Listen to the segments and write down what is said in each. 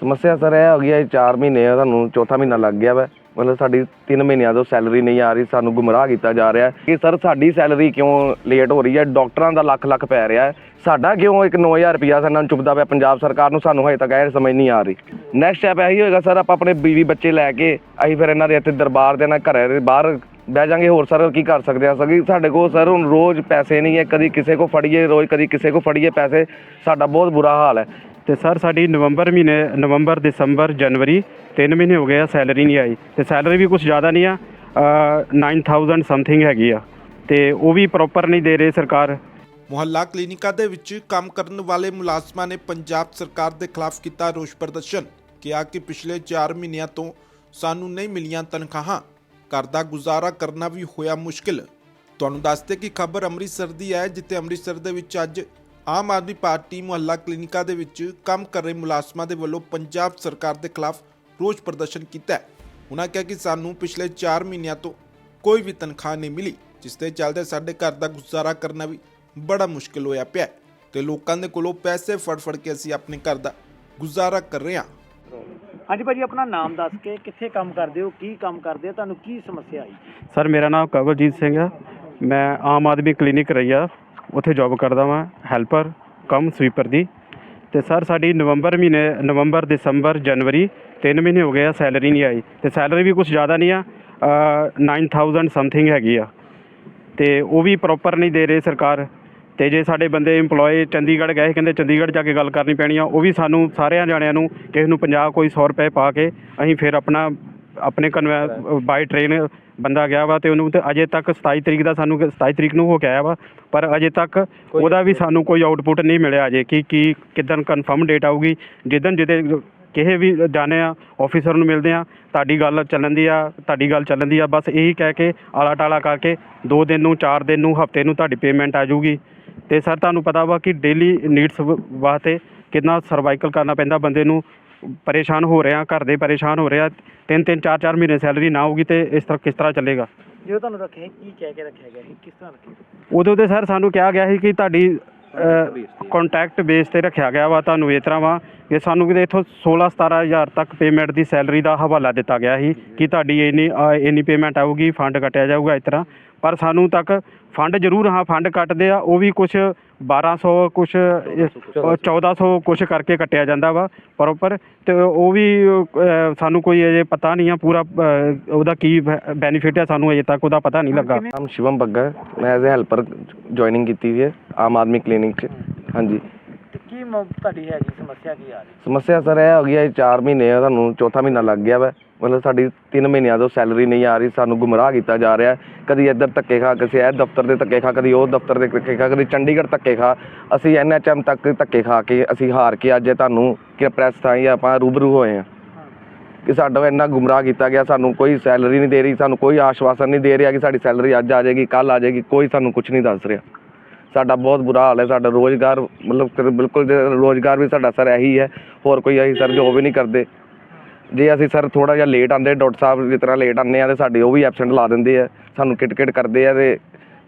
ਸਮੱਸਿਆ ਸਰ ਇਹ ਹੋ ਗਈ ਹੈ 4 ਮਹੀਨੇ ਆ ਸਾਨੂੰ ਚੌਥਾ ਮਹੀਨਾ ਲੱਗ ਗਿਆ ਵਾ। ਮਤਲਬ ਸਾਡੀ 3 ਮਹੀਨਿਆਂ ਤੋਂ ਸੈਲਰੀ ਨਹੀਂ ਆ ਰਹੀ, ਸਾਨੂੰ ਗੁੰਮਰਾਹ ਕੀਤਾ ਜਾ ਰਿਹਾ ਕਿ ਸਰ ਸਾਡੀ ਸੈਲਰੀ ਕਿਉਂ ਲੇਟ ਹੋ ਰਹੀ ਹੈ? ਡਾਕਟਰਾਂ ਦਾ ਲੱਖ ਲੱਖ ਪੈ ਰਿਹਾ ਸਾਡਾ ਕਿਉਂ ਇੱਕ 9000 ਰੁਪਿਆ ਸਾਨੂੰ ਚੁੱਪਦਾ ਪਿਆ? ਪੰਜਾਬ ਸਰਕਾਰ ਨੂੰ ਸਾਨੂੰ ਹਜੇ ਤੱਕ ਇਹ ਸਮਝ ਨਹੀਂ ਆ ਰਹੀ। ਨੈਕਸਟ ਸਟੈਪ ਇਹੀ ਹੋਏਗਾ ਸਰ, ਆਪਾਂ ਆਪਣੇ ਬੀਵੀ ਬੱਚੇ ਲੈ ਕੇ ਅਸੀਂ ਫਿਰ ਇਹਨਾਂ ਦੇ ਇੱਥੇ ਦਰਬਾਰ ਦੇ ਨਾਲ ਘਰੇ ਦੇ ਬਾਹਰ ਬਹਿ ਜਾਾਂਗੇ। ਹੋਰ ਸਰ ਕੀ ਕਰ ਸਕਦੇ ਆ? ਸਰ ਸਾਡੇ ਕੋਲ ਸਰ ਹੁਣ ਰੋਜ਼ ਪੈਸੇ ਨਹੀਂ ਹੈ। ਕਦੀ ਕਿਸੇ ਕੋ ਫੜੀਏ, ਰੋਜ਼ ਕਦੀ ਕਿਸੇ ਕੋ ਫੜੀਏ ਪੈਸੇ। ਸਾਡਾ ਬਹੁਤ ਬੁਰਾ ਹਾਲ ਹੈ। ਤੇ ਸਰ ਸਾਡੀ ਨਵੰਬਰ ਮਹੀਨੇ, ਨਵੰਬਰ, ਦਸੰਬਰ, ਜਨਵਰੀ 3 ਮਹੀਨੇ ਹੋ ਗਏ ਆ, ਸੈਲਰੀ ਨਹੀਂ ਆਈ। ਤੇ ਸੈਲਰੀ ਵੀ ਕੁਝ ਜ਼ਿਆਦਾ ਨਹੀਂ ਆ 9000 ਸਮਥਿੰਗ ਹੈਗੀ ਆ। ਤੇ ਉਹ ਵੀ ਪ੍ਰੋਪਰ ਨਹੀਂ ਦੇ ਰਹੀ ਸਰਕਾਰ। ਮੁਹੱਲਾ ਕਲੀਨਿਕਾਂ ਦੇ ਵਿੱਚ ਕੰਮ ਕਰਨ ਵਾਲੇ ਮੁਲਾਜ਼ਮਾਂ ਨੇ ਪੰਜਾਬ ਸਰਕਾਰ ਦੇ ਖਿਲਾਫ ਕੀਤਾ ਰੋਸ ਪ੍ਰਦਰਸ਼ਨ। ਕਿਹਾ ਕਿ ਪਿਛਲੇ 4 ਮਹੀਨਿਆਂ ਤੋਂ ਸਾਨੂੰ ਨਹੀਂ ਮਿਲੀਆਂ ਤਨਖਾਹਾਂ। ਘਰ ਦਾ ਗੁਜ਼ਾਰਾ ਕਰਨਾ ਵੀ ਹੋਇਆ ਮੁਸ਼ਕਿਲ। ਤੁਹਾਨੂੰ ਦੱਸਦੇ ਕਿ ਖਬਰ ਅੰਮ੍ਰਿਤਸਰ ਦੀ ਹੈ, ਜਿੱਥੇ ਅੰਮ੍ਰਿਤਸਰ ਦੇ ਵਿੱਚ ਅੱਜ ਆਮ ਆਦਮੀ ਪਾਰਟੀ ਮੁਹੱਲਾ ਕਲੀਨਿਕਾਂ ਦੇ ਵਿੱਚ ਕੰਮ ਕਰ ਰਹੇ ਮੁਲਾਜ਼ਮਾਂ ਦੇ ਵੱਲੋਂ ਪੰਜਾਬ ਸਰਕਾਰ ਦੇ ਖਿਲਾਫ ਰੋਸ ਪ੍ਰਦਰਸ਼ਨ ਕੀਤਾ ਹੈ। ਉਹਨਾਂ ਕਿਹਾ ਕਿ ਸਾਨੂੰ ਪਿਛਲੇ 4 ਮਹੀਨਿਆਂ ਤੋਂ ਕੋਈ ਵੀ ਤਨਖਾਹ ਨਹੀਂ ਮਿਲੀ ਜਿਸ ਦੇ ਚੱਲਦੇ ਸਾਡੇ ਘਰ ਦਾ ਗੁਜ਼ਾਰਾ ਕਰਨਾ ਵੀ ਬੜਾ ਮੁਸ਼ਕਿਲ ਹੋਇਆ ਪਿਆ ਹੈ ਤੇ ਲੋਕਾਂ ਦੇ ਕੋਲੋਂ ਪੈਸੇ ਫੜ ਫੜ ਕੇ ਅਸੀਂ ਆਪਣੇ ਘਰ ਦਾ ਗੁਜ਼ਾਰਾ ਕਰ ਰਹੇ ਹਾਂ। ਹਾਂਜੀ ਭਾਜੀ ਆਪਣਾ ਨਾਮ ਦੱਸ ਕੇ ਕਿੱਥੇ ਕੰਮ ਕਰਦੇ ਹੋ ਕੀ ਕੰਮ ਕਰਦੇ ਹੋ ਤੁਹਾਨੂੰ ਕੀ ਸਮੱਸਿਆ ਆਈ? ਸਰ ਮੇਰਾ ਨਾਮ ਕਵਲਜੀਤ ਸਿੰਘ ਆ। ਮੈਂ ਆਮ ਆਦਮੀ ਕਲੀਨਿਕ ਰਈਆ। ਉੱਥੇ ਜੌਬ ਕਰਦਾ ਵਾਂ ਹੈਲਪਰ ਕਮ ਸਵੀਪਰ ਦੀ। ਤੇ ਸਰ ਸਾਡੀ ਨਵੰਬਰ ਮਹੀਨੇ ਨਵੰਬਰ ਦਸੰਬਰ ਜਨਵਰੀ 3 ਮਹੀਨੇ ਹੋ ਗਏ ਆ ਸੈਲਰੀ ਨਹੀਂ ਆਈ। ਤੇ ਸੈਲਰੀ ਵੀ ਕੁਝ ਜ਼ਿਆਦਾ ਨਹੀਂ ਆ ਅ, 9000 ਸਮਥਿੰਗ ਹੈਗੀ ਆ। ਤੇ ਉਹ ਵੀ ਪ੍ਰੋਪਰ ਨਹੀਂ ਦੇ ਰਹੇ ਸਰਕਾਰ। ਤੇ ਜੇ ਸਾਡੇ ਬੰਦੇ EMPLOYE ਚੰਡੀਗੜ੍ਹ ਗਏ ਕਹਿੰਦੇ ਚੰਡੀਗੜ੍ਹ ਜਾ ਕੇ ਗੱਲ ਕਰਨੀ ਪੈਣੀ ਆ ਉਹ ਵੀ ਸਾਨੂੰ ਸਾਰਿਆਂ ਜਾਣਿਆਂ ਨੂੰ ਕਿਸੇ ਨੂੰ 50 ਕੋਈ 100 ਰੁਪਏ ਪਾ ਕੇ ਅਸੀਂ ਫਿਰ ਆਪਣਾ ਆਪਣੇ ਕਨਵੈ ਬਾਈ ਟ੍ਰੇਨ ਬੰਦਾ ਗਿਆ ਵਾ ਤੇ ਉਹਨੂੰ ਤੇ ਅਜੇ ਤੱਕ 27 ਤਰੀਕ ਦਾ ਸਾਨੂੰ 27 ਤਰੀਕ ਨੂੰ ਹੋ ਕੇ ਆਇਆ ਵਾ ਪਰ ਅਜੇ ਤੱਕ ਉਹਦਾ ਵੀ ਸਾਨੂੰ ਕੋਈ ਆਊਟਪੁੱਟ ਨਹੀਂ ਮਿਲਿਆ ਅਜੇ ਕਿ ਕੀ ਕਿਦਨ ਕਨਫਰਮ ਡੇਟ ਆਊਗੀ। ਜਿੱਦਨ ਜਿਹਦੇ ਕਿਸੇ ਵੀ ਜਾਣੇ ਆ ਆਫੀਸਰ ਨੂੰ ਮਿਲਦੇ ਆ ਤੁਹਾਡੀ ਗੱਲ ਚੱਲਣ ਦੀ ਆ ਤੁਹਾਡੀ ਗੱਲ ਚੱਲਣ ਦੀ ਆ ਬਸ ਇਹੀ ਕਹਿ ਕੇ ਆਲਾ ਟਾਲਾ ਕਰਕੇ 2 ਦਿਨ ਨੂੰ 4 ਦਿਨ ਨੂੰ ਹਫ਼ਤੇ ਨੂੰ ਤੁਹਾਡੀ ਪੇਮੈਂਟ ਆ ਜਾਊਗੀ। ਤੇ ਸਰ ਤੁਹਾਨੂੰ ਪਤਾ ਵਾ ਕਿ ਡੇਲੀ ਨੀਡਸ ਵਾਸਤੇ ਕਿੰਨਾ ਸਰਵਾਈਕਲ ਕਰਨਾ ਪੈਂਦਾ ਬੰਦੇ ਨੂੰ। ਪਰੇਸ਼ਾਨ ਹੋ ਰਹੇ ਆ ਘਰ ਦੇ ਪਰੇਸ਼ਾਨ ਹੋ ਰਹੇ ਆ ਤਿੰਨ ਤਿੰਨ ਚਾਰ ਚਾਰ ਮਹੀਨੇ ਸੈਲਰੀ ਨਾ ਹੋਊਗੀ ਤੇ ਇਸ ਤਰ੍ਹਾਂ ਕਿਸ ਤਰ੍ਹਾਂ ਚੱਲੇਗਾ? ਜਦੋਂ ਤੁਹਾਨੂੰ ਰੱਖਿਆ ਕੀ ਕਹਿ ਕੇ ਰੱਖਿਆ ਗਿਆ ਸੀ? ਕਿਸ ਤਰ੍ਹਾਂ ਰੱਖਿਆ ਉਦੋਂ ਤੇ ਸਰ ਸਾਨੂੰ ਕਿਹਾ ਗਿਆ ਸੀ ਕਿ ਤੁਹਾਡੀ ਕੰਟੈਕਟ ਬੇਸ ਤੇ। ਰੱਖਿਆ ਗਿਆ ਵਾ ਤੁਹਾਨੂੰ ਇਸ ਤਰ੍ਹਾਂ ਵਾ। ਕਿ ਸਾਨੂੰ ਕਿਤੇ ਇੱਥੋਂ 16 17000 ਤੱਕ ਪੇਮੈਂਟ ਦੀ ਸੈਲਰੀ ਦਾ ਹਵਾਲਾ ਦਿੱਤਾ ਗਿਆ ਸੀ ਕਿ ਤੁਹਾਡੀ ਇੰਨੀ ਇੰਨੀ ਪੇਮੈਂਟ ਆਊਗੀ ਫੰਡ ਕੱਟਿਆ ਜਾਊਗਾ ਇਸ ਤਰ੍ਹਾਂ। ਪਰ ਸਾਨੂੰ ਤੱਕ ਫੰਡ ਜ਼ਰੂਰ ਹਾਂ ਫੰਡ ਕੱਟਦੇ ਆ ਉਹ ਵੀ ਕੁਝ 1200 ਕੁਝ 1400 ਕੁਝ ਕਰਕੇ ਕੱਟਿਆ ਜਾਂਦਾ ਵਾ ਪ੍ਰੋਪਰ ਤੇ ਉਹ ਵੀ ਸਾਨੂੰ ਕੋਈ ਅਜੇ ਪਤਾ ਨਹੀਂ ਆ ਪੂਰਾ ਉਹਦਾ ਕੀ ਬੈਨੀਫਿਟ ਆ ਸਾਨੂੰ ਅਜੇ ਤੱਕ ਉਹਦਾ ਪਤਾ ਨਹੀਂ ਲੱਗਾ। ਨਾਮ ਸ਼ਿਵਮ ਬੱਗਾ ਹੈ। ਮੈਂ ਐਜ਼ ਅ ਹੈਲਪਰ ਜੁਆਇਨਿੰਗ ਕੀਤੀ ਹੋਈ ਹੈ ਆਮ ਆਦਮੀ ਕਲੀਨਿਕ 'ਚ। ਹਾਂਜੀ। ਤੇ ਕੀ ਮ- ਤੁਹਾਡੀ ਹੈਗੀ ਸਮੱਸਿਆ ਕੀ ਆ ਰਹੀ? ਸਮੱਸਿਆ ਸਰ ਇਹ ਹੋ ਗਈ ਹੈ 4 ਮਹੀਨੇ ਆ ਸਾਨੂੰ ਚੌਥਾ ਮਹੀਨਾ ਲੱਗ ਗਿਆ ਵਾ। ਮਤਲਬ ਸਾਡੀ 3 ਮਹੀਨਿਆਂ ਤੋਂ ਸੈਲਰੀ ਨਹੀਂ ਆ ਰਹੀ, ਸਾਨੂੰ ਗੁੰਮਰਾਹ ਕੀਤਾ ਜਾ ਰਿਹਾ ਕਦੀ ਇੱਧਰ ਧੱਕੇ ਖਾ, ਕਿਸੇ ਇਹ ਦਫ਼ਤਰ ਦੇ ਧੱਕੇ ਖਾ, ਕਦੀ ਉਹ ਦਫ਼ਤਰ ਦੇ ਧੱਕੇ ਖਾ, ਕਦੀ ਚੰਡੀਗੜ੍ਹ ਧੱਕੇ ਖਾ। ਅਸੀਂ ਐਨਐਚਐਮ ਤੱਕ ਧੱਕੇ ਖਾ ਕੇ ਅਸੀਂ ਹਾਰ ਕੇ ਅੱਜ ਤੁਹਾਨੂੰ ਕਿ ਪ੍ਰੈਸ ਥਾਈ ਆਪਾਂ ਰੂਬਰੂ ਹੋਏ ਹਾਂ। ਕਿ ਸਾਡਾ ਇੰਨਾ ਗੁੰਮਰਾਹ ਕੀਤਾ ਗਿਆ, ਸਾਨੂੰ ਕੋਈ ਸੈਲਰੀ ਨਹੀਂ ਦੇ ਰਹੀ, ਸਾਨੂੰ ਕੋਈ ਆਸ਼ਵਾਸਨ ਨਹੀਂ ਦੇ ਰਿਹਾ ਕਿ ਸਾਡੀ ਸੈਲਰੀ ਅੱਜ ਆ ਜਾਏਗੀ ਕੱਲ ਆ ਜਾਏਗੀ, ਕੋਈ ਸਾਨੂੰ ਕੁਝ ਨਹੀਂ ਦੱਸ ਰਿਹਾ। ਸਾਡਾ ਬਹੁਤ ਬੁਰਾ ਹਾਲ ਹੈ, ਸਾਡਾ ਰੋਜ਼ਗਾਰ ਮਤਲਬ ਬਿਲਕੁਲ ਜੇ ਰੋਜ਼ਗਾਰ ਵੀ ਸਾਡਾ ਸਰ ਇਹੀ ਹੈ, ਹੋਰ ਕੋਈ ਅਸੀਂ ਸਰ ਜੋਬ ਵੀ ਨਹੀਂ ਕਰਦੇ। ਜੇ ਅਸੀਂ ਸਰ ਥੋੜਾ ਜਿਹਾ ਲੇਟ ਆਂਦੇ ਡਾਕਟਰ ਸਾਹਿਬ ਜਿਸ ਤਰ੍ਹਾਂ ਲੇਟ ਆਉਂਦੇ ਆ ਤੇ ਸਾਡੀ ਉਹ ਵੀ ਐਬਸੈਂਟ ਲਾ ਦਿੰਦੇ ਆ ਸਾਨੂੰ ਕਿਟ ਕਿਟ ਕਰਦੇ ਆ ਤੇ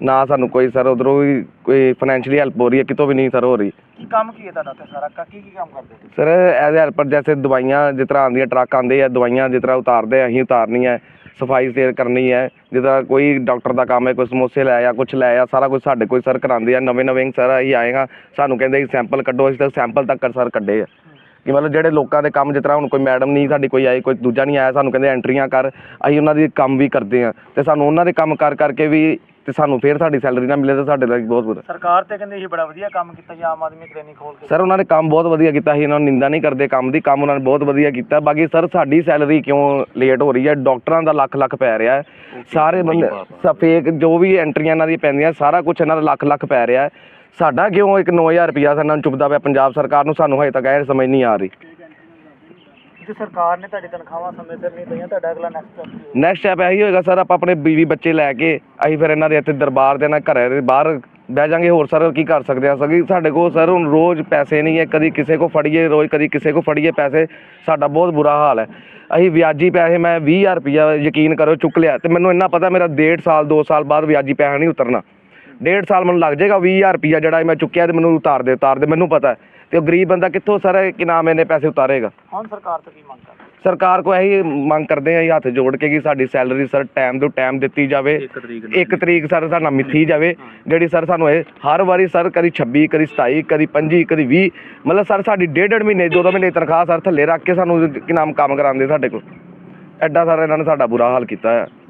ਨਾ ਸਾਨੂੰ ਕੋਈ ਸਰ ਉਧਰੋਂ ਵੀ ਕੋਈ ਫਾਈਨੈਂਸ਼ੀਅਲੀ ਹੈਲਪ ਹੋ ਰਹੀ ਹੈ ਕਿਤੋਂ ਵੀ ਨਹੀਂ ਸਰ ਹੋ ਰਹੀ। ਕੀ ਕੰਮ ਕੀ ਹੈ ਤੁਹਾਡਾ ਤੇ ਸਾਰਾ? ਕਾ- ਕੀ ਕੀ ਕੰਮ ਕਰਦੇ ਹੋ ਸਰ ਐਜ਼ ਹੈਲਪਰ ਜੈਸੇ ਦਵਾਈਆਂ ਜਿਸ ਤਰ੍ਹਾਂ ਆਉਂਦੀਆਂ ਟਰੱਕ ਆਉਂਦੇ ਆ ਦਵਾਈਆਂ ਜਿਸ ਤਰ੍ਹਾਂ ਉਤਾਰਦੇ ਆ ਅਸੀਂ ਉਤਾਰਨੀ ਹੈ ਸਫ਼ਾਈ ਸੇਰ ਕਰਨੀ ਹੈ ਤਰ੍ਹਾਂ ਕੋਈ ਡਾਕਟਰ ਦਾ ਕੰਮ ਹੈ ਕੋਈ ਸਮੋਸੇ ਲੈ ਆ ਕੁਝ ਲੈ ਆ ਸਾਰਾ ਕੁਝ ਸਾਡੇ ਕੋਈ ਸਰ ਕਰਾਉਂਦੇ ਆ ਨਵੇਂ ਨਵੇਂ ਸਰ ਅਸੀਂ ਆਏਗਾ ਸਾਨੂੰ ਕਹਿੰਦੇ ਸੈਂਪਲ ਕੱਢੋ ਅਸੀਂ ਤਾਂ ਸੈਂਪਲ ਤੱਕ ਸਰ ਕੱਢੇ ਆ। ਕਿ ਮਤਲਬ ਜਿਹੜੇ ਲੋਕਾਂ ਦੇ ਕੰਮ ਜਿਸ ਤਰ੍ਹਾਂ ਹੁਣ ਕੋਈ ਮੈਡਮ ਨਹੀਂ ਸਾਡੀ ਕੋਈ ਆਈ ਕੋਈ ਦੂਜਾ ਨਹੀਂ ਆਇਆ ਸਾਨੂੰ ਕਹਿੰਦੇ ਐਂਟਰੀਆਂ ਕਰ ਅਸੀਂ ਉਹਨਾਂ ਦੀ ਕੰਮ ਵੀ ਕਰਦੇ ਆ ਤੇ ਸਾਨੂੰ ਉਹਨਾਂ ਦੇ ਕੰਮ ਕਰ ਕਰਕੇ ਵੀ ਤੇ ਸਾਨੂੰ ਫੇਰ ਸਾਡੀ ਸੈਲਰੀ ਨਾ ਮਿਲੇ ਤਾਂ ਸਾਡੇ ਲਈ ਬਹੁਤ ਬੁਰਾ। ਸਰਕਾਰ ਤੇ ਕਹਿੰਦੇ ਇਹ ਬੜਾ ਵਧੀਆ ਕੰਮ ਕੀਤਾ ਜੀ ਆਮ ਆਦਮੀ ਕਲੀਨਿਕ ਖੋਲ ਕੇ। ਸਰ ਉਹਨਾਂ ਨੇ ਕੰਮ ਬਹੁਤ ਵਧੀਆ ਕੀਤਾ ਸੀ ਇਹਨਾਂ ਨੂੰ ਨਿੰਦਾ ਨਹੀਂ ਕਰਦੇ ਕੰਮ ਦੀ ਕੰਮ ਉਹਨਾਂ ਨੇ ਬਹੁਤ ਵਧੀਆ ਕੀਤਾ। ਬਾਕੀ ਸਰ ਸਾਡੀ ਸੈਲਰੀ ਕਿਉਂ ਲੇਟ ਹੋ ਰਹੀ ਹੈ? ਡਾਕਟਰਾਂ ਦਾ ਲੱਖ ਲੱਖ ਪੈ ਰਿਹਾ ਹੈ। ਸਾਰੇ ਬੰਦੇ ਫੇਕ ਜੋ ਵੀ ਐਂਟਰੀਆਂ ਇਹਨਾਂ ਦੀਆਂ ਪੈਂਦੀਆਂ ਸਾਰਾ ਕੁਝ ਇਹਨਾਂ ਦਾ ਲੱਖ ਲੱਖ ਪੈ ਰਿਹਾ ਹੈ। ਸਾਡਾ ਕਿਉਂ ਇੱਕ 9000 ਰੁਪਿਆ ਸਾਨੂੰ ਚੁੱਪਦਾ ਪਿਆ? ਪੰਜਾਬ ਸਰਕਾਰ ਨੂੰ ਸਾਨੂੰ ਹਜੇ ਤੱਕ ਇਹ ਸਮਝ ਨਹੀਂ ਆ ਰਹੀ। ਜੇ ਸਰਕਾਰ ਨੇ ਤੁਹਾਡੀ ਤਨਖਾਹਾਂ ਸਮੇਂ ਸਿਰ ਨਹੀਂ ਦਈਆਂ ਤੁਹਾਡਾ ਅਗਲਾ ਨੈਕਸਟ ਨੈਕਸਟ ਸਟੈਪ ਇਹੀ ਹੋਏਗਾ ਸਰ ਆਪਾਂ ਆਪਣੇ ਬੀਵੀ ਬੱਚੇ ਲੈ ਕੇ ਅਸੀਂ ਫਿਰ ਇਹਨਾਂ ਦੇ ਇੱਥੇ ਦਰਬਾਰ ਦੇ ਨਾਲ ਘਰੇ ਦੇ ਬਾਹਰ ਬਹਿ ਜਾਾਂਗੇ। ਹੋਰ ਸਰ ਕੀ ਕਰ ਸਕਦੇ ਆ? ਸਰ ਸਾਡੇ ਕੋਲ ਸਰ ਹੁਣ ਰੋਜ਼ ਪੈਸੇ ਨਹੀਂ ਹੈ। ਕਦੀ ਕਿਸੇ ਕੋ ਫੜੀਏ ਰੋਜ਼ ਕਦੀ ਕਿਸੇ ਕੋ ਫੜੀਏ ਪੈਸੇ। ਸਾਡਾ ਬਹੁਤ ਬੁਰਾ ਹਾਲ ਹੈ। ਅਸੀਂ ਵਿਆਜੀ ਪੈਸੇ ਮੈਂ 20000 ਰੁਪਇਆ ਯਕੀਨ ਕਰੋ ਚੁੱਕ ਲਿਆ। ਤੇ ਮੈਨੂੰ ਇੰਨਾ ਪਤਾ ਮੇਰਾ ਡੇਢ ਸਾਲ 2 ਸਾਲ ਬਾਅਦ ਵਿਆਜੀ ਪੈਸਾ ਨਹੀਂ ਉਤਰਨਾ। ਡੇਢ ਸਾਲ ਮੈਨੂੰ ਲੱਗ ਜਾਏਗਾ 20000 ਰੁਪਿਆ ਜਿਹੜਾ ਮੈਂ ਚੁੱਕਿਆ ਤੇ ਮੈਨੂੰ ਉਤਾਰ ਦੇ ਉਤਾਰ ਦੇ ਮੈਨੂੰ ਪਤਾ ਹੈ। ਤੇ ਉਹ ਗਰੀਬ ਬੰਦਾ ਕਿੱਥੋਂ ਸਰ ਕਿ ਨਾਮ ਇਹਨੇ ਪੈਸੇ ਉਤਾਰੇਗਾ? ਹੁਣ ਸਰਕਾਰ ਤੋਂ ਕੀ ਮੰਗ ਕਰਦੇ? ਸਰਕਾਰ ਕੋ ਇਹੀ ਮੰਗ ਕਰਦੇ ਆ ਹੱਥ ਜੋੜ ਕੇ ਕਿ ਸਾਡੀ ਸੈਲਰੀ ਸਰ ਟਾਈਮ ਤੋਂ ਟਾਈਮ ਦਿੱਤੀ ਜਾਵੇ ਇੱਕ ਤਰੀਕ ਸਰ ਸਾਡਾ ਮਿੱਥੀ ਜਾਵੇ ਜਿਹੜੀ ਸਰ ਸਾਨੂੰ ਇਹ ਹਰ ਵਾਰੀ ਸਰ ਕਦੀ 26 ਕਦੀ 27 ਕਦੀ 25 ਕਦੀ 20 ਮਤਲਬ ਸਰ ਸਾਡੀ ਡੇਢ ਡੇਢ ਮਹੀਨੇ ਦੋ ਦੋ ਮਹੀਨੇ ਤਨਖਾਹ ਸਰ ਥੱਲੇ ਰੱਖ ਕੇ ਸਾਨੂੰ ਕਿ ਨਾਮ ਕੰਮ ਕਰਾਉਂਦੇ ਸਾਡੇ ਕੋਲ। ਐਡਾ ਸਰ ਇਹਨਾਂ ਨੇ ਸਾਡਾ ਬੁਰਾ ਹਾਲ ਕੀਤਾ ਹੈ।